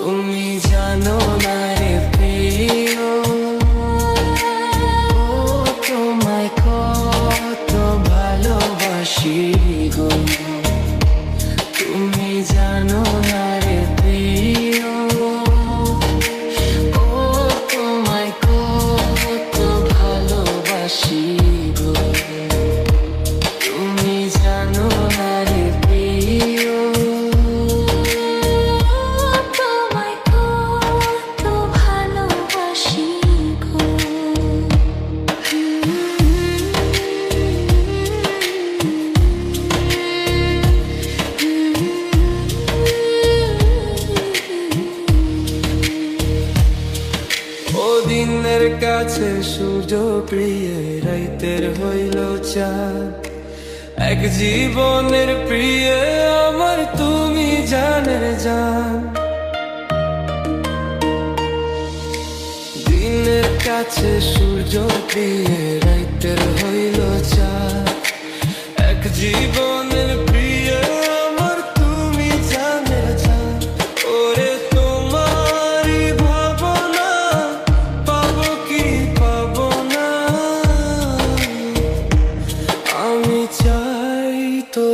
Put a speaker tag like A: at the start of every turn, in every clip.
A: তুমি
B: জানো না দিনের কাছে সূর্য প্রিয় রাইতের হইল চাঁদ। এক জীবনের প্রিয় আমার তুমি জানের জান। দিনের কাছে সূর্য প্রিয় রাইতের হইল চাঁদ। এক জীবনের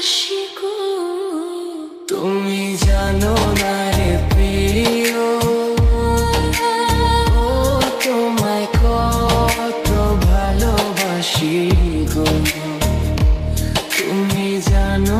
B: ভালোবাসি তুমি জানো তোমায় কত ভালোবাসি তুমি জানো